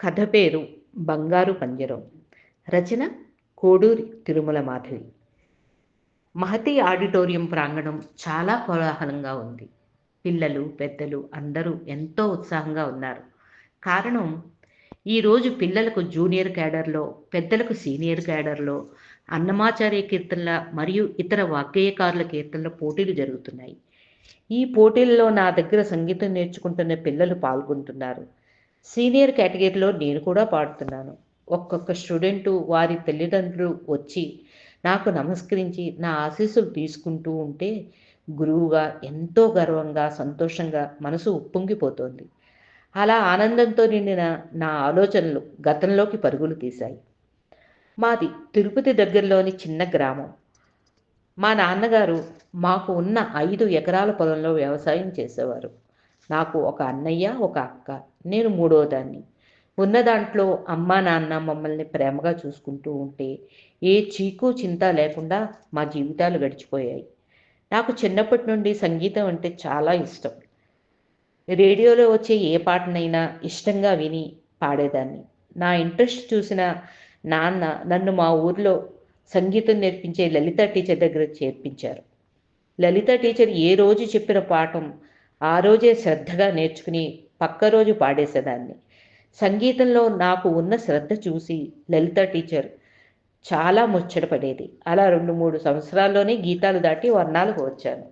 కథ పేరు బంగారు పంజరం. రచన కోడూరి తిరుమల మాధవి. మహతి ఆడిటోరియం ప్రాంగణం చాలా కోలాహలంగా ఉంది. పిల్లలు పెద్దలు అందరూ ఎంతో ఉత్సాహంగా ఉన్నారు. కారణం ఈరోజు పిల్లలకు జూనియర్ క్యాడర్లో పెద్దలకు సీనియర్ క్యాడర్లో అన్నమాచార్య కీర్తనల మరియు ఇతర వాగ్గేయకారుల కీర్తనల పోటీలు జరుగుతున్నాయి. ఈ పోటీల్లో నా దగ్గర సంగీతం నేర్చుకుంటున్న పిల్లలు పాల్గొంటున్నారు. సీనియర్ కేటగిరీలో నేను కూడా పాడుతున్నాను. ఒక్కొక్క స్టూడెంటు వారి తల్లిదండ్రులు వచ్చి నాకు నమస్కరించి నా ఆశీస్సులు తీసుకుంటూ ఉంటే గురువుగా ఎంతో గర్వంగా సంతోషంగా మనసు ఉప్పొంగిపోతోంది. అలా ఆనందంతో నిండిన నా ఆలోచనలు గతంలోకి పరుగులు తీశాయి. మాది తిరుపతి దగ్గరలోని చిన్న గ్రామం. మా నాన్నగారు మాకు ఉన్న ఐదు ఎకరాల పొలంలో వ్యవసాయం చేసేవారు. నాకు ఒక అన్నయ్య ఒక అక్క. నేను మూడో దాన్ని ఉన్న దాంట్లో అమ్మ నాన్న మమ్మల్ని ప్రేమగా చూసుకుంటూ ఉంటే ఏ చీకు చింత లేకుండా మా జీవితాలు గడిచిపోయాయి. నాకు చిన్నప్పటి నుండి సంగీతం అంటే చాలా ఇష్టం. రేడియోలో వచ్చే ఏ పాటనైనా ఇష్టంగా విని పాడేదాన్ని. నా ఇంట్రెస్ట్ చూసిన నాన్న నన్ను మా ఊర్లో సంగీతం నేర్పించే లలిత టీచర్ దగ్గర చేర్పించారు. లలిత టీచర్ ఏ రోజు చెప్పిన పాఠం ఆ రోజే శ్రద్ధగా నేర్చుకుని పక్క రోజు పాడేసేదాన్ని. సంగీతంలో నాకు ఉన్న శ్రద్ధ చూసి లలిత టీచర్ చాలా ముచ్చటపడేది అలా రెండు మూడు సంవత్సరాల్లోనే గీతాలు దాటి వర్ణాలకు వచ్చాను.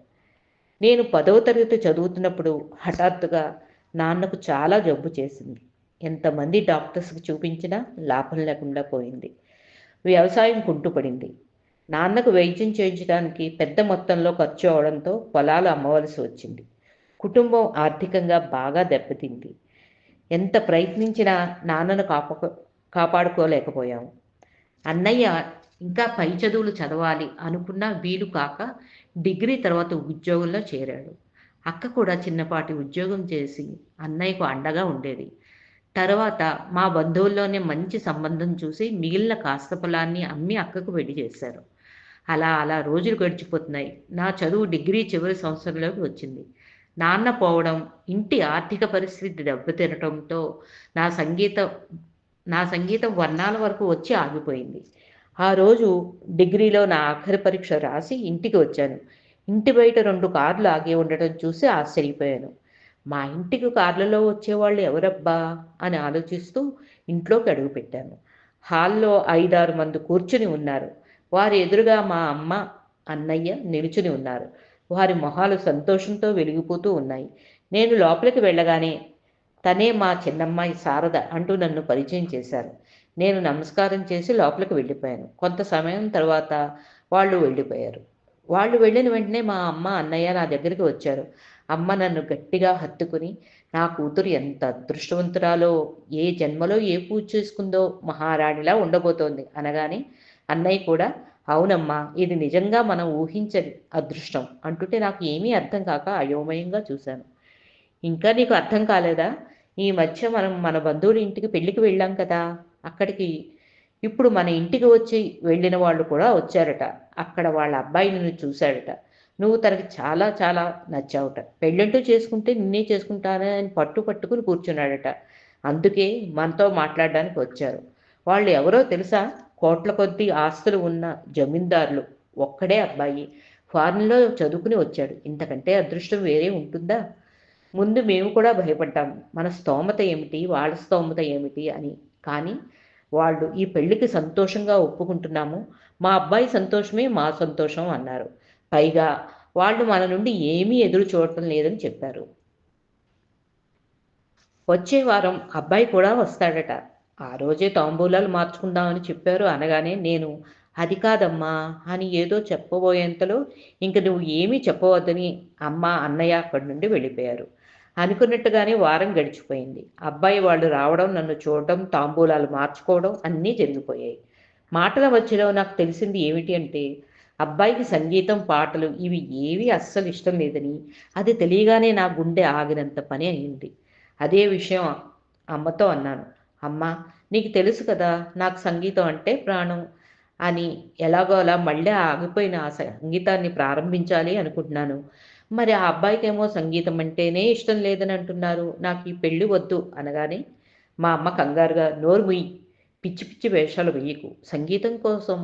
నేను పదవ తరగతి చదువుతున్నప్పుడు హఠాత్తుగా నాన్నకు చాలా జబ్బు చేసింది. ఎంతమంది డాక్టర్స్కి చూపించినా లాభం లేకుండా పోయింది. వ్యవసాయం కుంటుపడింది నాన్నకు వైద్యం చేయించడానికి పెద్ద మొత్తంలో ఖర్చు అవడంతో పొలాలు అమ్మవలసి వచ్చింది. కుటుంబం ఆర్థికంగా బాగా దెబ్బతింది. ఎంత ప్రయత్నించినా నాన్నను కాప కాపాడుకోలేకపోయాము. అన్నయ్య ఇంకా పై చదువులు చదవాలి అనుకున్న వీలు కాక డిగ్రీ తర్వాత ఉద్యోగంలో చేరాడు. అక్క కూడా చిన్నపాటి ఉద్యోగం చేసి అన్నయ్యకు అండగా ఉండేది. తర్వాత మా బంధువుల్లోనే మంచి సంబంధం చూసి మిగిలిన కాస్త పొలాన్ని అమ్మి అక్కకు పెళ్ళి చేశారు. అలా అలా రోజులు గడిచిపోతున్నాయి. నా చదువు డిగ్రీ చివరి సంవత్సరంలోకి వచ్చింది. నాన్న పోవడం ఇంటి ఆర్థిక పరిస్థితి దెబ్బతినటంతో నా సంగీతం నా సంగీతం వర్ణాల వరకు వచ్చి ఆగిపోయింది. ఆ రోజు డిగ్రీలో నా ఆఖరి పరీక్ష రాసి ఇంటికి వచ్చాను. ఇంటి బయట రెండు కార్లు ఆగి ఉండటం చూసి ఆశ్చర్యపోయాను. మా ఇంటికి కార్లలో వచ్చేవాళ్ళు ఎవరబ్బా? అని ఆలోచిస్తూ ఇంట్లోకి అడుగుపెట్టాను హాల్లో ఐదారు మంది కూర్చుని ఉన్నారు. వారి ఎదురుగా మా అమ్మ అన్నయ్య నిలుచుని ఉన్నారు. వారి మొహాలు సంతోషంతో వెలిగిపోతూ ఉన్నాయి. నేను లోపలికి వెళ్ళగానే తనే మా చిన్నమ్మాయి శారద అంటూ నన్ను పరిచయం చేశారు. నేను నమస్కారం చేసి లోపలికి వెళ్ళిపోయాను. కొంత సమయం తర్వాత వాళ్ళు వెళ్ళిపోయారు. వాళ్ళు వెళ్ళిన వెంటనే మా అమ్మ అన్నయ్య నా దగ్గరికి వచ్చారు. అమ్మ నన్ను గట్టిగా హత్తుకుని నా కూతురు ఎంత అదృష్టవంతురాలో ఏ జన్మలో ఏ పూజ చేసుకుందో మహారాణిలా ఉండబోతోంది అనగానే అన్నయ్య కూడా అవునమ్మా ఇది నిజంగా మనం ఊహించని అదృష్టం అంటుంటే నాకు ఏమీ అర్థం కాక అయోమయంగా చూశాను. ఇంకా నీకు అర్థం కాలేదా? ఈ మధ్య మనం మన బంధువుల ఇంటికి పెళ్ళికి వెళ్ళాం కదా అక్కడికి ఇప్పుడు మన ఇంటికి వచ్చి వెళ్ళిన వాళ్ళు కూడా వచ్చారట. అక్కడ వాళ్ళ అబ్బాయి నిన్ను చూశాడట. నువ్వు తనకి చాలా చాలా నచ్చావుట. పెళ్ళంటూ చేసుకుంటే నిన్నే చేసుకుంటానని అని పట్టు పట్టుకుని కూర్చున్నాడట. అందుకే మనతో మాట్లాడడానికి వచ్చారు. వాళ్ళు ఎవరో తెలుసా? కోట్ల కొద్దీ ఆస్తులు ఉన్న జమీందారులు ఒక్కడే అబ్బాయి. ఫారిన్లో చదువుకుని వచ్చాడు. ఇంతకంటే అదృష్టం వేరే ఉంటుందా? ముందు మేము కూడా భయపడ్డాం. మన స్తోమత ఏమిటి? వాళ్ళ స్తోమత ఏమిటి అని. కానీ వాళ్ళు ఈ పెళ్ళికి సంతోషంగా ఒప్పుకుంటున్నాము. మా అబ్బాయి సంతోషమే మా సంతోషం అన్నారు. పైగా వాళ్ళు మన నుండి ఏమీ ఎదురు చూడటం లేదని చెప్పారు. వచ్చే వారం అబ్బాయి కూడా వస్తాడట. ఆ రోజే తాంబూలాలు మార్చుకుందామని చెప్పారు అనగానే నేను అది కాదమ్మా అని ఏదో చెప్పబోయేంతలో ఇంక నువ్వు ఏమీ చెప్పవద్దని అమ్మ అన్నయ్య అక్కడి నుండి వెళ్ళిపోయారు. అనుకున్నట్టుగానే వారం గడిచిపోయింది. అబ్బాయి వాళ్ళు రావడం నన్ను చూడడం తాంబూలాలు మార్చుకోవడం అన్నీ జరిగిపోయాయి మాటల మధ్యలో నాకు తెలిసింది ఏమిటి అంటే అబ్బాయికి సంగీతం పాటలు ఇవి ఏవి అస్సలు ఇష్టం లేదని అది తెలియగానే నా గుండె ఆగినంత పని అయింది. అదే విషయం అమ్మతో అన్నాను. అమ్మ నీకు తెలుసు కదా నాకు సంగీతం అంటే ప్రాణం అని ఎలాగో అలా మళ్ళీ ఆగిపోయిన ఆ సంగీతాన్ని ప్రారంభించాలి అనుకుంటున్నాను. మరి ఆ అబ్బాయికేమో సంగీతం అంటేనే ఇష్టం లేదని అంటున్నారు. నాకు ఈ పెళ్ళి వద్దు అనగానే మా అమ్మ కంగారుగా నోరు ముయ్యి పిచ్చి పిచ్చి వేషాలు వెయ్యకు సంగీతం కోసం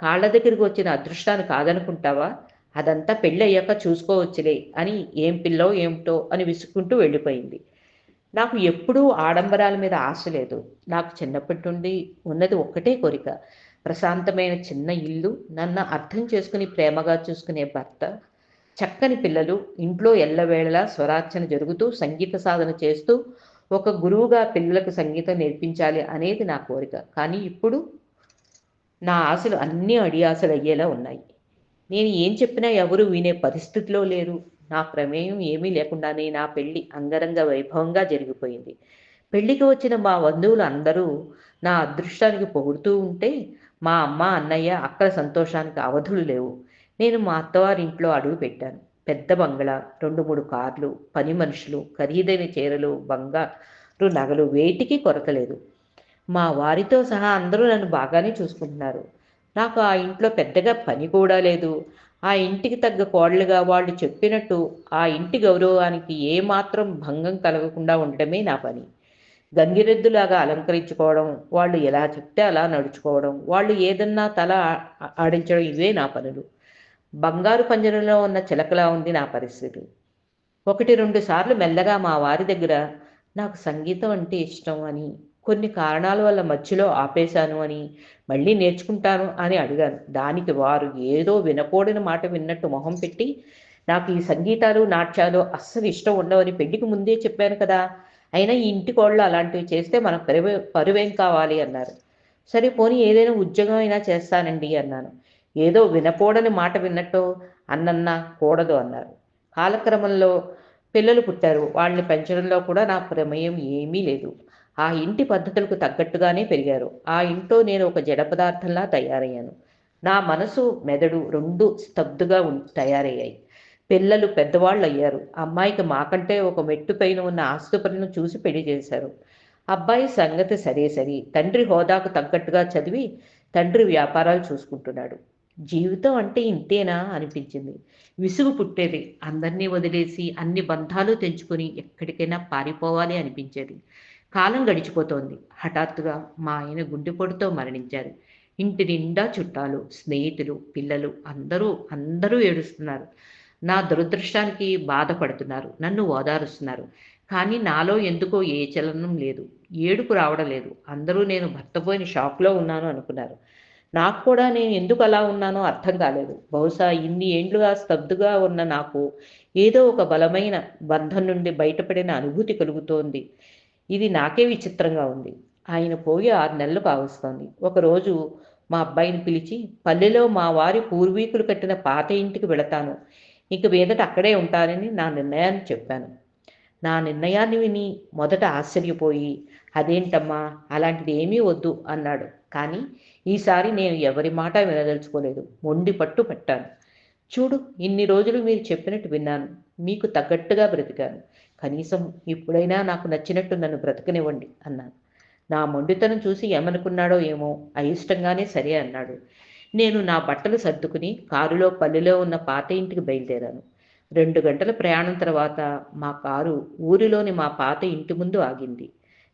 కాళ్ళ దగ్గరికి వచ్చిన అదృష్టాన్ని కాదనుకుంటావా? అదంతా పెళ్ళి అయ్యాక చూసుకోవచ్చులే అని ఏం పిల్లో ఏమిటో అని విసుక్కుంటూ వెళ్ళిపోయింది. నాకు ఎప్పుడూ ఆడంబరాల మీద ఆశ లేదు. నాకు చిన్నప్పటి నుండి ఉన్నది ఒక్కటే కోరిక. ప్రశాంతమైన చిన్న ఇల్లు నన్ను అర్థం చేసుకుని ప్రేమగా చూసుకునే భర్త చక్కని పిల్లలు ఇంట్లో ఎల్లవేళలా స్వరార్చన జరుగుతూ సంగీత సాధన చేస్తూ ఒక గురువుగా పిల్లలకు సంగీతం నేర్పించాలి అనేది నా కోరిక. కానీ ఇప్పుడు నా ఆశలు అన్నీ అడియాసలు అయ్యేలా ఉన్నాయి. నేను ఏం చెప్పినా ఎవరు వినే పరిస్థితిలో లేరు. నా ప్రమేయం ఏమీ లేకుండానే నా పెళ్ళి అంగరంగ వైభవంగా జరిగిపోయింది. పెళ్ళికి వచ్చిన మా బంధువులు అందరూ నా అదృష్టానికి పొగుడుతూ ఉంటే మా అమ్మ అన్నయ్య అక్కడ సంతోషానికి అవధులు లేవు. నేను మా అత్తవారి ఇంట్లో అడుగు పెట్టాను. పెద్ద బంగ్లా రెండు మూడు కార్లు పని మనుషులు ఖరీదైన చీరలు బంగారు నగలు వేటికి కొరతలేదు మా వారితో సహా అందరూ నన్ను బాగానే చూసుకుంటున్నారు. నాకు ఆ ఇంట్లో పెద్దగా పని కూడా లేదు. ఆ ఇంటికి తగ్గ కోడలుగా వాళ్ళు చెప్పినట్టు ఆ ఇంటి గౌరవానికి ఏమాత్రం భంగం కలగకుండా ఉండటమే నా పని. గంగిరెద్దులాగా అలంకరించుకోవడం వాళ్ళు ఎలా చెప్తే అలా నడుచుకోవడం వాళ్ళు ఏదన్నా తల ఆడించడం ఇవే నా పనులు. బంగారు పంజరంలో ఉన్న చిలకలా ఉంది నా పరిస్థితి. ఒకటి రెండు సార్లు మెల్లగా మా వారి దగ్గర నాకు సంగీతం అంటే ఇష్టం అని కొన్ని కారణాల వల్ల మధ్యలో ఆపేశాను అని మళ్ళీ నేర్చుకుంటాను అని అడిగాను. దానికి వారు ఏదో వినకూడని మాట విన్నట్టు మొహం పెట్టి నాకు ఈ సంగీతాలు నాట్యాలు అస్సలు ఇష్టం ఉండవని పెళ్ళికి ముందే చెప్పాను కదా. అయినా ఈ ఇంటి కోళ్ళు అలాంటివి చేస్తే మనకు పరువే పరువేం కావాలి అన్నారు. సరే పోనీ ఏదైనా ఉద్యోగం అయినా చేస్తానండి అన్నాను. ఏదో వినకూడని మాట విన్నట్టు అన్నన్నా కూడదు అన్నారు. కాలక్రమంలో పిల్లలు పుట్టారు. వాళ్ళని పెంచడంలో కూడా నా ప్రమేయం ఏమీ లేదు. ఆ ఇంటి పద్ధతులకు తగ్గట్టుగానే పెరిగారు. ఆ ఇంట్లో నేను ఒక జడ పదార్థంలా తయారయ్యాను. నా మనసు మెదడు రెండు స్తబ్దుగా తయారయ్యాయి. పిల్లలు పెద్దవాళ్ళు అయ్యారు అమ్మాయికి మాకంటే ఒక మెట్టు పైన ఉన్న ఆస్తుపరులను చూసి పెళ్ళి చేశారు. అబ్బాయి సంగతి సరే సరి. తండ్రి హోదాకు తగ్గట్టుగా చదివి తండ్రి వ్యాపారాలు చూసుకుంటున్నాడు. జీవితం అంటే ఇంతేనా అనిపించింది. విసుగు పుట్టేది. అందరినీ వదిలేసి అన్ని బంధాలు తెంచుకొని ఎక్కడికైనా పారిపోవాలి అనిపించేది. కాలం గడిచిపోతోంది. హఠాత్తుగా మా ఆయన గుండెపోటుతో మరణించారు. ఇంటి నిండా చుట్టాలు స్నేహితులు పిల్లలు అందరూ అందరూ ఏడుస్తున్నారు. నా దురదృష్టానికి బాధపడుతున్నారు. నన్ను ఓదారుస్తున్నారు. కానీ నాలో ఎందుకో ఏ చలనం లేదు. ఏడుపు రావడం లేదు. అందరూ నేను భర్త పోయిన షాక్లో ఉన్నాను అనుకున్నారు. నాకు కూడా నేను ఎందుకు అలా ఉన్నానో అర్థం కాలేదు. బహుశా ఇన్ని ఏండ్లుగా స్తబ్దుగా ఉన్న నాకు ఏదో ఒక బలమైన బంధం నుండి బయటపడిన అనుభూతి కలుగుతోంది. ఇది నాకే విచిత్రంగా ఉంది. ఆయన పోయి ఆరు నెలలు కావస్తోంది ఒకరోజు మా అబ్బాయిని పిలిచి పల్లెలో మా వారి పూర్వీకులు కట్టిన పాత ఇంటికి వెళతాను. ఇక మీదట అక్కడే ఉంటానని నా నిర్ణయాన్ని చెప్పాను. నా నిర్ణయాన్ని విని మొదట ఆశ్చర్యపోయి అదేంటమ్మా అలాంటిది ఏమీ వద్దు అన్నాడు. కానీ ఈసారి నేను ఎవరి మాట వినదలుచుకోలేదు. మొండి పట్టు పెట్టాను. చూడు ఇన్ని రోజులు మీరు చెప్పినట్టు విన్నాను. మీకు తగ్గట్టుగా బ్రతికాను. కనీసం ఇప్పుడైనా నాకు నచ్చినట్టు నన్ను బ్రతకనివ్వండి అన్నాను. నా మొండితనం చూసి ఏమనుకున్నాడో ఏమో అయిష్టంగానే సరే అన్నాడు. నేను నా బట్టలు సర్దుకుని కారులో పల్లెలో ఉన్న పాత ఇంటికి బయలుదేరాను. రెండు గంటల ప్రయాణం తర్వాత మా కారు ఊరిలోని మా పాత ఇంటి ముందు ఆగింది.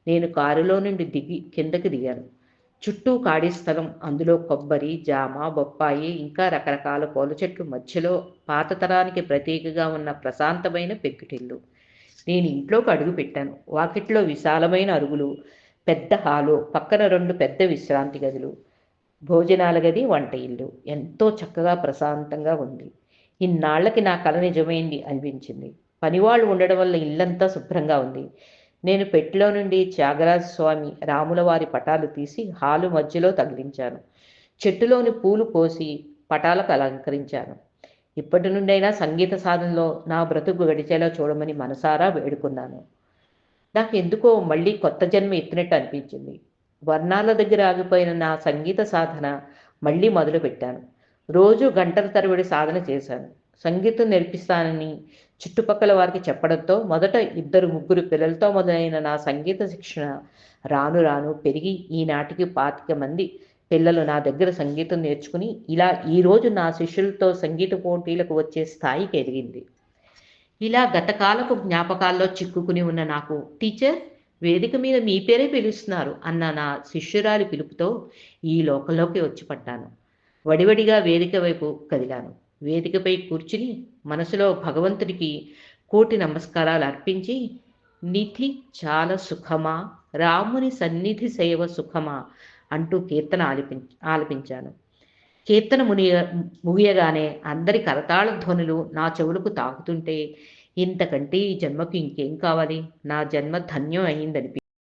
నేను కారులో నుండి దిగి కిందకి దిగాను. చుట్టూ ఖాళీ స్థలం అందులో కొబ్బరి జామ బొప్పాయి ఇంకా రకరకాల పూల చెట్లు మధ్యలో పాత తరానికి ప్రతీకగా ఉన్న ప్రశాంతమైన పెక్కిటిల్లు నేను ఇంట్లోకి అడుగు పెట్టాను. వాకిట్లో విశాలమైన అరుగులు పెద్ద హాలు పక్కన రెండు పెద్ద విశ్రాంతి గదులు భోజనాల గది వంట ఇల్లు. ఎంతో చక్కగా ప్రశాంతంగా ఉంది. ఇన్నాళ్ళకి నా కళ నిజమైంది అనిపించింది. పనివాళ్ళు ఉండడం వల్ల ఇల్లంతా శుభ్రంగా ఉంది. నేను పెట్టిలో నుండి త్యాగరాజ స్వామి రాముల వారి పటాలు తీసి హాలు మధ్యలో తగిలించాను. చెట్టులోని పూలు కోసి పటాలకు అలంకరించాను. ఇప్పటి నుండైనా సంగీత సాధనలో నా బ్రతుకు గడిచేలా చూడమని మనసారా వేడుకున్నాను. నాకు ఎందుకో మళ్ళీ కొత్త జన్మ ఎత్తినట్టు అనిపించింది. వర్ణాల దగ్గర ఆగిపోయిన నా సంగీత సాధన మళ్ళీ మొదలుపెట్టాను. రోజు గంటల తరబడి సాధన చేశాను. సంగీతం నేర్పిస్తానని చుట్టుపక్కల వారికి చెప్పడంతో మొదట ఇద్దరు ముగ్గురు పిల్లలతో మొదలైన నా సంగీత శిక్షణ రాను రాను పెరిగి ఈనాటికి పాతిక మంది పిల్లలు నా దగ్గర సంగీతం నేర్చుకుని ఇలా ఈరోజు నా శిష్యులతో సంగీత పోటీలకు వచ్చే స్థాయికి ఎదిగింది. ఇలా గతకాలపు జ్ఞాపకాల్లో చిక్కుకుని ఉన్న నాకు టీచర్ వేదిక మీద మీ పేరే పిలుస్తున్నారు అన్న నా శిష్యురాలి పిలుపుతో ఈ లోకంలోకి వచ్చి పడ్డాను. వడివడిగా వేదిక వైపు కదిలాను. వేదికపై కూర్చుని మనసులో భగవంతుడికి కోటి నమస్కారాలు అర్పించి నిధి చాలా సుఖమా రాముని సన్నిధి సేవ సుఖమా అంటూ కీర్తన ఆలపి ఆలపించాను. కీర్తన మునియ ముగియగానే అందరి కరతాళ ధ్వనులు నా చెవులకు తాకుతుంటే ఇంతకంటే ఈ జన్మకు ఇంకేం కావాలి? నా జన్మ ధన్యం అయిందనిపి